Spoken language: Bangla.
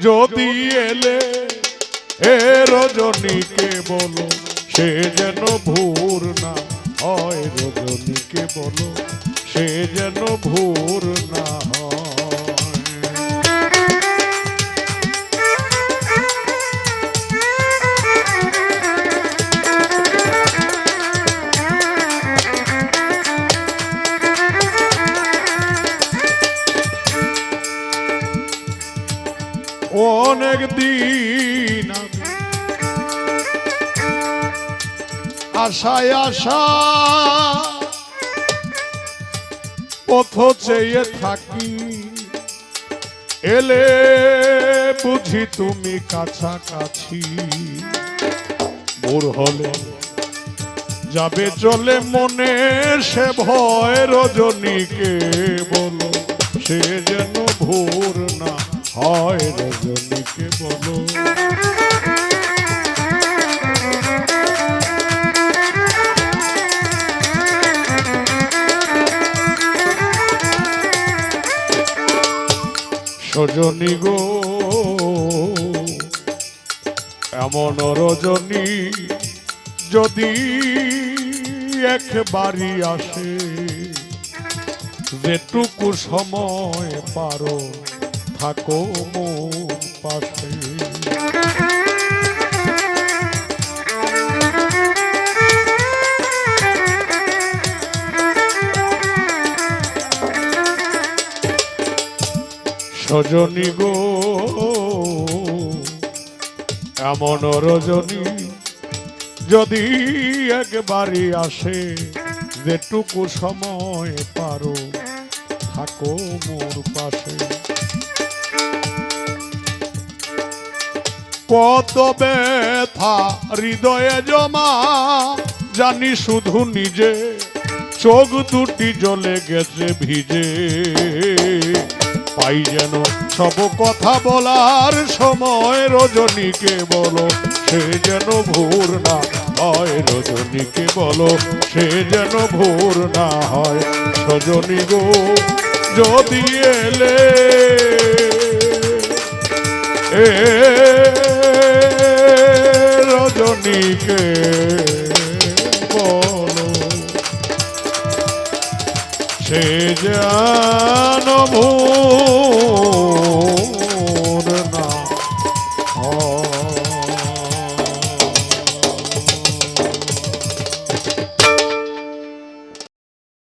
যদি এলে এ রজনীকে বলো, সে যেন ভোর না হয়। রজনীকে বলো, সে যেন ভোর না হয়। অনেক দিন আশায় আশা পথ চেয়ে থাকি। এলে বুঝি তুমি কাছাকাছি। ভোর হলে যাবে চলে মনে সে ভয় রজনীকে বলো, সে যেন ভোর না হয় রজনীকে বলো। সজনী গো এমন রজনী যদি একবারই আসে যেটুকু সময় পারো থাকো পাশে। সজনী গো, এমন রজনী যদি একবারই আসে, যেটুকু সময় পারো, থাকো মোর পাশে। কত ব্যথা হৃদয়ে জমা, জানি শুধু নিজে চোখ দুটি জ্বলে গেছে ভিজে। পাই যেন সব কথা বলার সময় রজনীকে বলো, সে যেন ভোর না হয়, রজনীকে বলো, সে যেন ভোর না হয়, সজনী গো, যদি এলে। এ রজনীকে বলো। সে যেন